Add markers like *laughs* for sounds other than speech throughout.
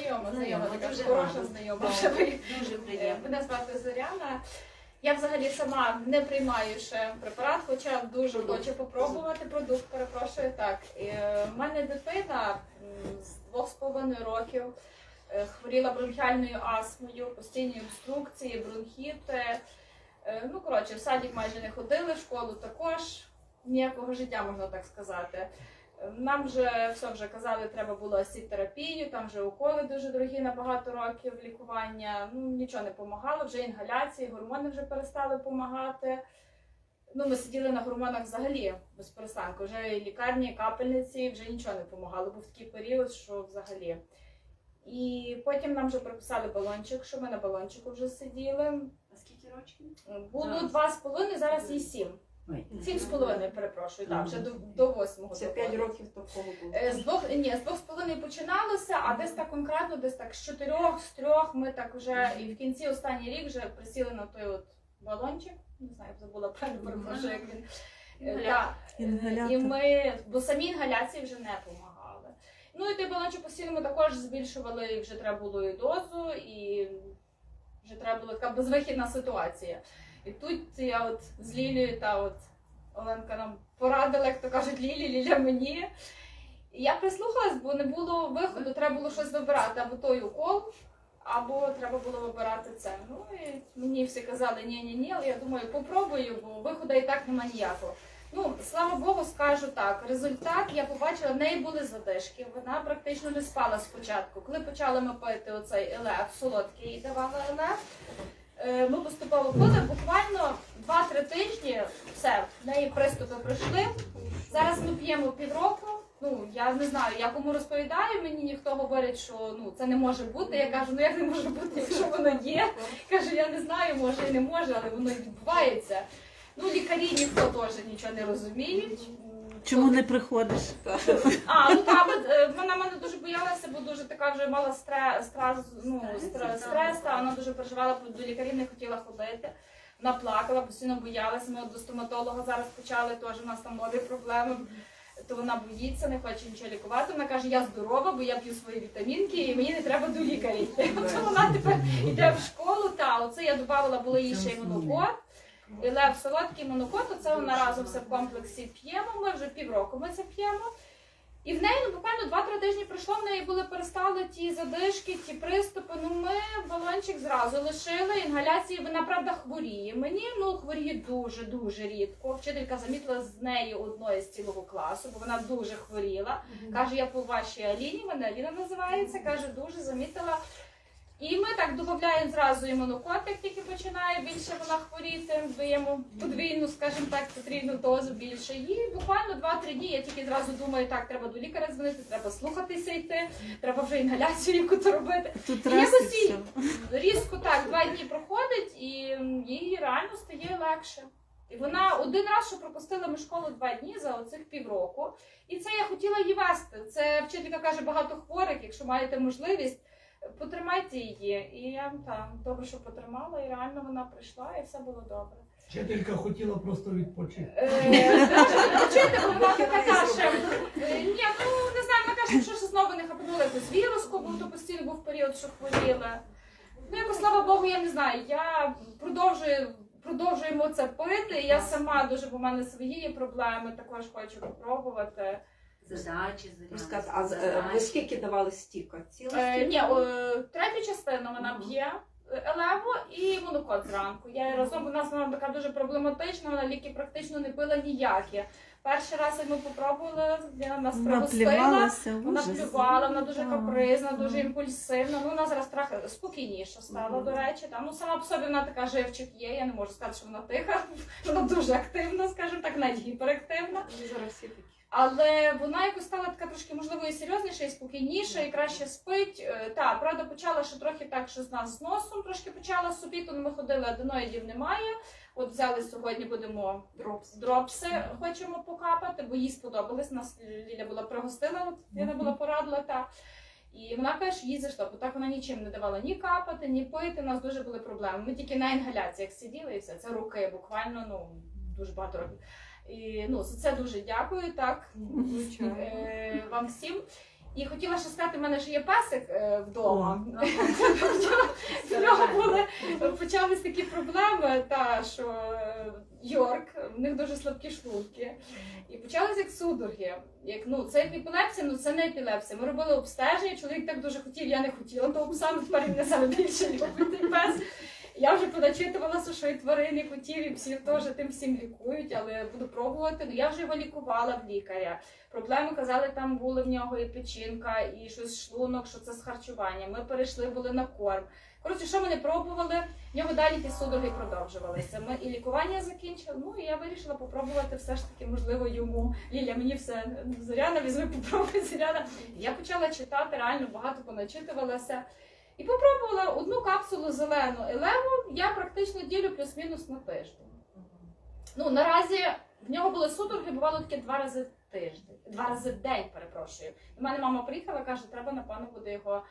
Знайома, знайома, Знайома, така дуже хороша рада. знайома. ви. Дуже Е, приємно. Мене звати Зоряна. Я взагалі сама не приймаю ще препарат, хоча дуже Продукт. хочу попробувати продукт, перепрошую. Так, Е, в мене дитина м, з двох з половиною років е, хворіла бронхіальною астмою, постійні обструкції, бронхіти. Е, Ну, коротше, в садик майже не ходили, в школу також. Ніякого життя, можна так сказати. Нам вже все вже казали, треба було асітерапію, там вже уколи дуже дорогі на багато років лікування. Ну нічого не допомагало, вже інгаляції, гормони вже перестали допомагати. Ну, ми сиділи на гормонах взагалі без перестанку. Вже і лікарні, і капельниці, вже нічого не допомагало. Був такий період, що взагалі. І потім нам вже прописали балончик, що ми на балончику вже сиділи. А скільки років? Було два з половиною, зараз і сім. Сім з половиною, перепрошую, так, вже до, до восьмого. Це. 5 років такого було. Е, З двох ні, з двох з половиною починалося, а десь так конкретно, десь так з чотирьох, з трьох ми так вже і в кінці останній рік вже присіли на той от балончик. Не знаю, забула правильно перепрошую, як він. Е, Інгалятор. Інгалятор. І ми, бо самі інгаляції вже не допомагали. Ну і той балончик постійно ми також збільшували, і вже треба було і дозу, і вже треба була така безвихідна ситуація. І тут я от з Лілією та от Оленка нам порадила, як то кажуть, Лілі, Ліля мені. І я прислухалась, бо не було виходу, треба було щось вибирати, або той укол, або треба було вибирати це. Ну і мені всі казали ні, ні, ні, але я думаю, попробую, бо виходу і так нема ніякого. Ну, слава Богу, скажу так. Результат я побачила, в неї були задишки. Вона практично не спала спочатку. Коли почали ми пити оцей елеф, солодкий їй давала елеф, ми поступово пили. Буквально 2-3 тижні все, в неї приступи пройшли. Зараз ми п'ємо півроку. Ну, я не знаю, я кому розповідаю, мені ніхто говорить, що ну це не може бути. Я кажу, ну як не може бути, якщо воно є. Кажу, я не знаю, може і не може, але воно відбувається. Ну, лікарі ніхто теж нічого не розуміють. Чому не приходиш? А, ну так, е, вона мене дуже боялася, бо дуже така вже мала стрес, стрес, ну, стрес, стрес та вона дуже переживала, до лікарів не хотіла ходити. Вона плакала, постійно боялася. Ми до стоматолога зараз почали, теж у нас там нові проблеми. То вона боїться, не хоче нічого лікувати. Вона каже, я здорова, бо я п'ю свої вітамінки і мені не треба до лікаря йти. *laughs* От вона тепер йде в школу. Та оце я додавала, було їй ще й монокот. І лев солодкий монокот, оце вона разом все в комплексі п'ємо. Ми вже півроку ми це п'ємо. І в неї ну, буквально 2-3 тижні пройшло, в неї були перестали ті задишки, ті приступи. Ну ми балончик зразу лишили. Інгаляції вона правда хворіє. Мені ну хворіє дуже дуже рідко. Вчителька замітила з неї одної з цілого класу, бо вона дуже хворіла. Каже, я по вашій Аліні, мене Аліна називається. Каже, дуже замітила. І ми так додаємо зразу імунокот, як тільки починає більше вона хворіти, даємо подвійну, скажімо так, потрібну дозу більше. І буквально 2-3 дні я тільки зразу думаю, так, треба до лікаря дзвонити, треба слухатися йти, треба вже інгаляцію яку-то робити. Тут І якось їй різко так, два дні проходить, і їй реально стає легше. І вона один раз, що пропустила ми школу два дні за оцих півроку. І це я хотіла її вести. Це вчителька каже багато хворих, якщо маєте можливість, потримайте її. І я там добре, що потримала, і реально вона прийшла, і все було добре. Вчителька хотіла просто відпочити. Е, вона така каже, е, ні, ну не знаю, вона каже, що ж знову не хапнула якусь віруску, бо то постійно був період, що хворіла. Ну, якось, слава Богу, я не знаю. Я продовжую. Продовжуємо це пити. Я сама дуже, бо в мене свої є проблеми, також хочу попробувати. Задачі, Розказати, а е, ви скільки давали стіка? Цілу Е, стіку? ні, третю частину вона п'є е, елеву і монокот зранку. Я разом у нас вона така дуже проблематична, вона ліки практично не пила ніякі. Перший раз, як ми попробували, я нас пригостила. Вона плювала, вона дуже капризна, дуже імпульсивна. Ну, вона зараз трохи спокійніша стала, до речі. Там, ну, сама по собі вона така живчик є. Я не можу сказати, що вона тиха. *laughs* Вона дуже активна, скажімо так, навіть гіперактивна. Зараз всі такі. Але вона якось стала така трошки, можливо, і серйозніша, і спокійніша, і краще спить. Е, Та, правда, почала ще трохи так, що з нас з носом трошки почала собі, то ми ходили, аденоїдів немає. От взяли сьогодні, будемо Дропс. дропси, хочемо покапати, бо їй сподобалось. Нас Ліля була пригостила, не була порадила. Та. І вона каже, що їй зайшло, бо так вона нічим не давала ні капати, ні пити. У нас дуже були проблеми. Ми тільки на інгаляціях сиділи і все. Це руки буквально ну, дуже багато років. І ну, за це дуже дякую, так. Е, вам всім. І хотіла ще сказати, в мене ж є песик е, вдома. В *laughs* нього були почались такі проблеми, та що Йорк, в них дуже слабкі шлунки. І почалися як судороги. Як ну це як епілепсія, ну це не епілепсія. Ми робили обстеження. Чоловік так дуже хотів, я не хотіла того пса, але тепер він не саме більше любить пес. Я вже поначитувалася, що і тварин, і котів, і псів теж тим всім лікують, але буду пробувати. Ну я вже його лікувала в лікаря. Проблеми казали, там були в нього і печінка, і щось шлунок, що це з харчуванням. Ми перейшли, були на корм. Коротше, що ми не пробували, в нього далі ті судороги продовжувалися. Ми і лікування закінчили. Ну і я вирішила попробувати все ж таки, можливо, йому. Ліля, мені все Зоряна, візьми, попробуй Зоряна. Я почала читати, реально багато поначитувалася. І попробувала одну капсулу зелену елеву. Я практично ділю плюс-мінус на тиждень. Ну наразі в нього були судороги, бувало таке два рази в тиждень, два рази в день, перепрошую. До мене мама приїхала, каже, треба напевно буде його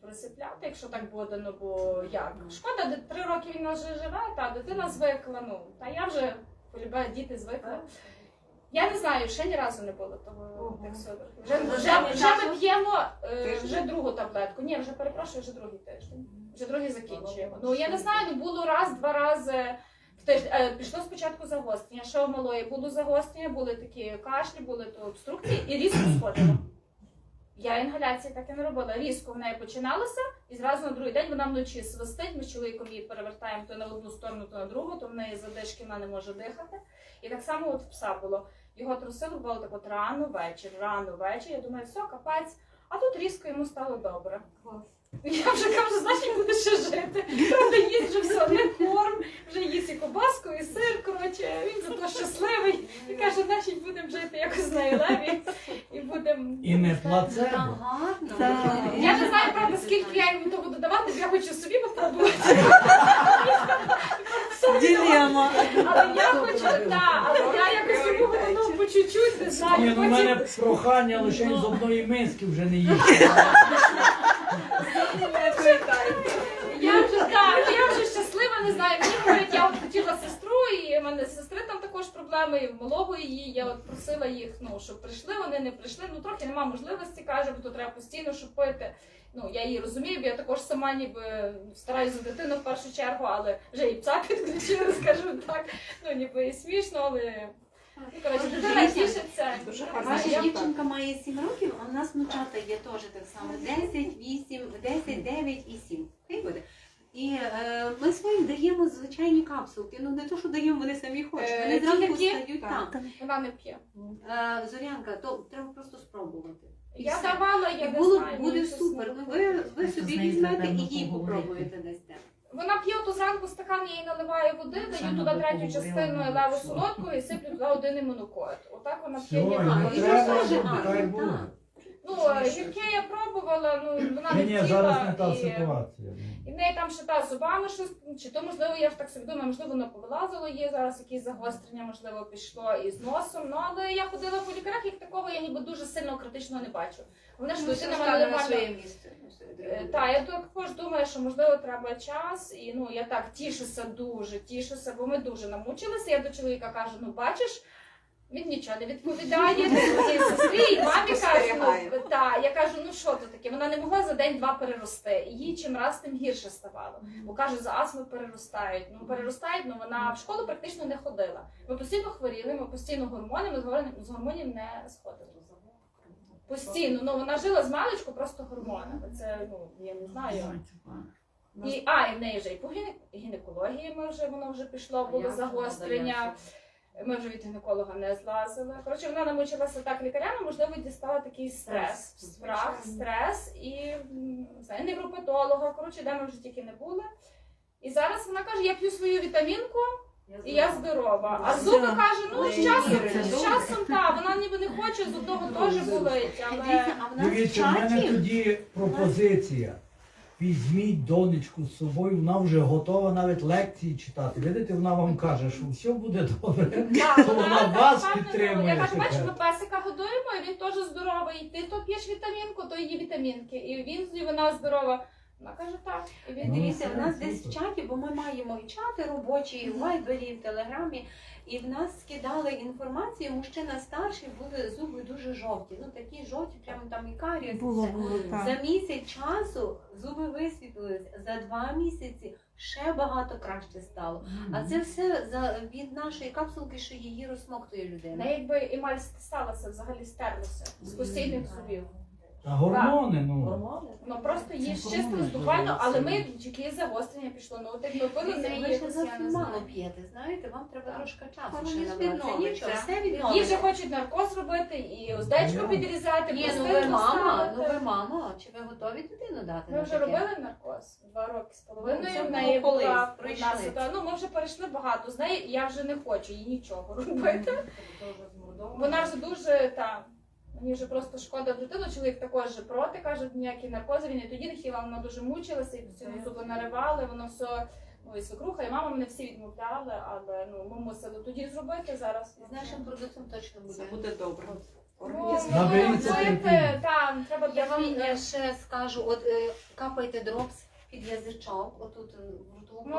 присипляти, якщо так буде. Ну бо як шкода, три роки він вже живе, та дитина звикла. Ну та я вже полюбила діти звикли. Я не знаю, ще ні разу не було того тих судорог. Вже, вже, вже ми е, вже другу таблетку. Ні, вже перепрошую, вже другий тиждень. Вже другий закінчуємо. Ну я не знаю, ну було раз-два рази. в тиждень. Е, Пішло спочатку загострення, що малої було загострення, були такі кашлі, були то обструкції, і різко сходило. Я інгаляції так і не робила. Різко в неї починалося, і зразу на другий день вона вночі свистить. Ми з чоловіком її перевертаємо то на одну сторону, то на другу, то в неї задишки вона не може дихати. І так само от в пса було. Його трусило, було так от рано вечір, рано вечір. Я думаю, все, капець. А тут різко йому стало добре. Я вже кажу, значить буде ще жити. Правда, їсть вже все, не корм, вже їсть і кобаску, і сир. Коротше, він зато щасливий. І каже, значить будемо жити якось на Елеві і будемо. І не плацебо. гарно. Я не знаю, правда, скільки я йому то буду давати, бо я хочу собі попробувати. Ділема. Але я хочу, так, але я якось йому ну, по чуть-чуть, не Ні, знаю. ну в мене Потім прохання лише з одної миски вже не їсти. я вже так, я вже щаслива, не знаю. Мені говорять, я от хотіла сестру, і в мене з сестри там також проблеми, і в малого її. Я от просила їх, ну щоб прийшли, вони не прийшли. Ну трохи нема можливості, каже, бо то треба постійно шупити. Ну я її розумію, бо я також сама ніби стараюся за дитину в першу чергу, але вже і пса підключили, *laughs* скажу так. Ну ніби і смішно, але ну коротше, дитина тішиться. Дуже Я гарно. Ваша дівчинка має 7 років, а у нас внучата є теж так само 10, 8, 10, 9 і 7. Хай буде. І е, ми своїм даємо звичайні капсулки. Ну не то, що даємо, вони самі хочуть. Е, Вони ті зранку такі? встають Так. там. Вона не п'є. Е, Зорянка, то треба просто спробувати. І Я все. давала, я не було, знаю. буде супер. Ну, ви, ви собі візьмете і їй попробуєте дасте. Вона п'є то зранку стакан, я їй наливаю води, даю туди третю частину леву солодкою солодку і сиплю туди один імунокод. Отак вона п'є. і ні А, не капель. і це теж так. Ну, гірки я пробувала, ну вона не Ні, ні, зараз не та і... ситуація. І в неї там ще та зубами щось, чи то можливо, я ж так собі думаю, можливо, воно повилазило, є зараз якісь загострення, можливо, пішло і з носом. Ну але я ходила по лікарях, як такого я ніби дуже сильно критичного не бачу. Вона ж Ну, дитина мене нормально. Е, Так, я також думаю, що можливо треба час, і ну я так тішуся дуже, тішуся, бо ми дуже намучилися. Я до чоловіка кажу: ну бачиш, він нічого не відповідає. Своїй сестрі і мамі кажу, ну, та, я кажу, ну що то таке? Вона не могла за день-два перерости. І їй чим раз тим гірше ставало. Бо каже, за астми переростають. Ну переростають, ну вона в школу практично не ходила. Ми постійно хворіли, ми постійно гормони, ми з гормонів- з гормонів не сходили. Постійно, ну вона жила з маличку просто гормонами. Це ну я не знаю. І, а, і в неї вже і по гіне- гінекології ми вже воно вже пішло, було загострення. Ми вже від гінеколога не злазили. Коротше, вона намучилася так лікарями, можливо, дістала такий стрес, страх, стрес і не знаю, невропатолога. Коротше, де ми вже тільки не були. І зараз вона каже: я п'ю свою вітамінку і я здорова. А зуби каже, ну з часом, з часом так, вона ніби не хоче, з зубного теж болить, але. Дивіться, а в нас в Дивіться, в мене тоді пропозиція. Візьміть донечку з собою, вона вже готова навіть лекції читати. Видите, вона вам каже, що все буде добре. Да, То *laughs* вона вас впевнена. підтримує Я кажу, бачиш, ми песика годуємо, і він теж здоровий. Ти то п'єш вітамінку, то її вітамінки. І він і вона здорова. Вона каже, так. І він Ну, Дивіться, в нас десь в чаті, бо ми маємо і чати робочі, і в вайбері, і в телеграмі. І в нас скидали інформацію, мужчина старший були зуби дуже жовті. Ну такі жовті, прямо там і карієс. і Було, було, так. За місяць часу зуби висвітлились, за два місяці ще багато краще стало. А це все за від нашої капсулки, що її розсмоктує людина. неї якби емаль сталася, взагалі стерлася з постійних зубів. Та гормони, ну. Гормони? Ну просто її Це гормони, буквально, але ми яке загострення пішло. Ну от якби пили Ви за її ще якось, зовсім не мало п'єте, знаєте, вам треба трошки часу ще не набратися. Нічого, все Їй відновиться. вже хочуть наркоз робити і уздечку Ну, підрізати, Ні, ну ви мама, ну ви мама, чи ви готові дитину дати? Ми на вже таке? робили наркоз два роки з Ну, половиною. це В неї було колись, була пройшли. одна ситуація. Ну ми вже перейшли багато з неї. Я вже не хочу їй нічого робити. Вона вже дуже там. Мені вже просто шкода дитину. Чоловік також же проти каже, ніякі наркози. Він і тоді не хотіла, вона дуже мучилася, і постійно зуби наривали. Воно все. Ну і свекруха, і мама мене всі відмовляли, але ну ми мусили тоді зробити зараз. З нашим продуктом точно Це буде. буде добре. Ну, Організм. Наберіться ну, терпіння. треба Я вам ще скажу, от е, капайте дропс під язичок, отут в ротову Ну,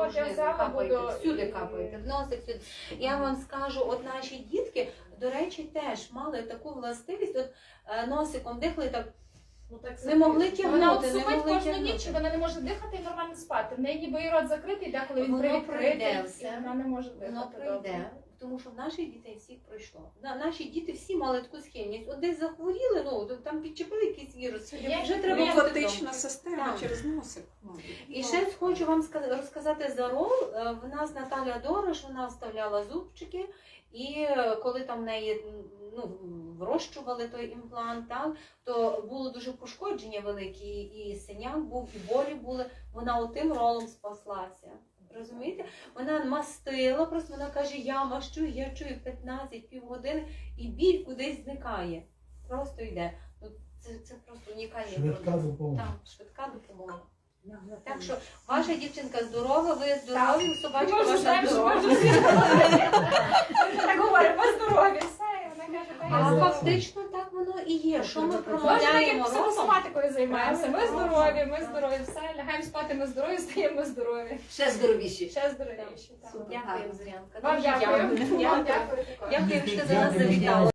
буду- всюди капайте, в носик сюди. Я вам скажу, от наші дітки, до речі, теж мали таку властивість, от е, носиком дихали так, Ну, так не могли Вона тягнути, не могли кожну тягнути. ніч, вона не може дихати і нормально спати. В неї ніби і рот закритий, деколи він привідкритий, і вона не може дихати. Воно добре. Тому що в наших дітей всіх пройшло. На- Наші діти всі мали таку схильність. От десь захворіли, ну там підчепили якийсь вірус. Є Вже треба бути Лімфатична система Так. через носик. І ще хочу вам ска- розказати за рол. Е, В нас Наталя Дорош, вона вставляла зубчики, і е, коли там в неї м, ну, врощували той імплант, так, то було дуже пошкодження великі, і синяк був, і болі були. Вона отим ролом спаслася. Розумієте? Вона мастила, просто вона каже, я мащу, я чую 15 півгодини, і біль кудись зникає. Просто йде. Ну, це, це просто унікальний Швидка продукт. допомога. Так, швидка допомога. Так що ваша дівчинка здорова, ви здорові, собачка ваша здорова. так говоримо, ми здорові, все, вона каже, «Та я А фактично воно і є. Що ми промовляємо психосоматикою займаємося. Ми здорові, ми здорові, все, лягаємо спати, ми здорові, стаємо здорові. Ще здоровіші. Ще здоровіші. Дякую, Зорянка. Вам дякую. дякую. Дякую. також. Дякую, що ти до нас завітала.